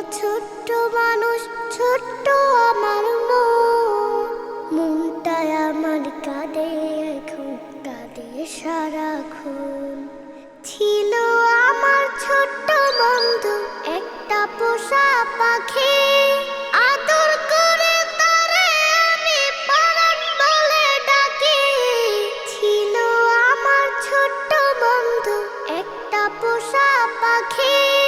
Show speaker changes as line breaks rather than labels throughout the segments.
ছোট্ট মানুষ, ছোট্ট আমার মন। মনটায় আমার কাঁদে এখন কাঁদে সারাক্ষণ। ছিল আমার ছোট্ট বন্ধু, একটা পোষা পাখি। আদর করে তারে আমি পারান বলে ডাকি। ছিল আমার ছোট্ট বন্ধু, একটা পোষা পাখি।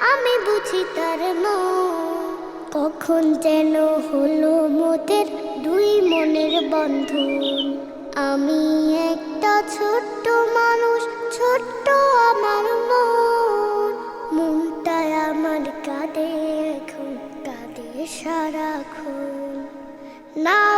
আমি বুঝি তার মন। কখন যেন হলো মোদের দুই মনের বন্ধন। আমি একটা ছোট্ট মানুষ, ছোট্ট আমার মন। মনটায় আমার কাঁদে এখন কাঁদে সারাক্ষণ। নাওয়া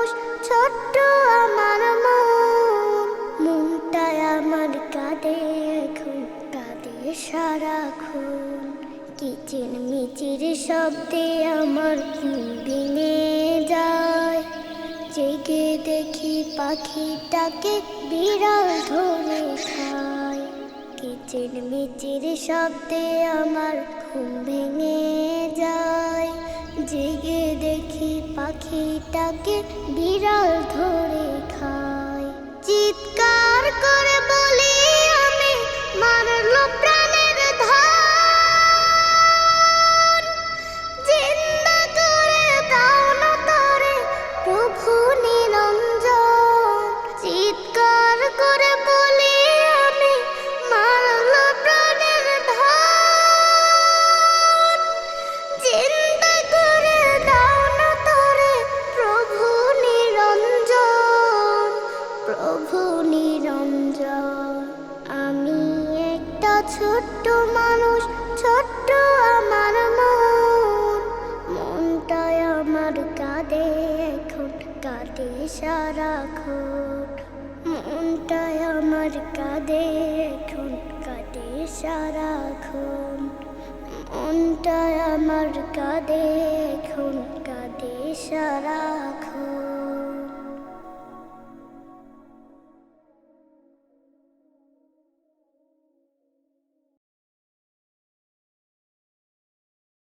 সারাক্ষণ কিচির মিচির শব্দে আমার ভেঙে যায়। জেগে দেখি পাখিটাকে বিড়াল ধরে খায়। কিচির মিচির শব্দে আমার ঘুম ভেঙে যায়। জেগে দেখি পাখিটাকে বিড়াল ধরে নিরঞ্জন, আমি একটা ছোট্ট মানুষ, ছোট্ট আমার মন। মনটায় আমার কাঁদে এখন কাঁদে সারাক্ষণ মনটায় আমার কাঁদে এখন কাঁদে সারাক্ষণ মনটায় আমার কাঁদে এখন কাঁদে সারাক্ষণ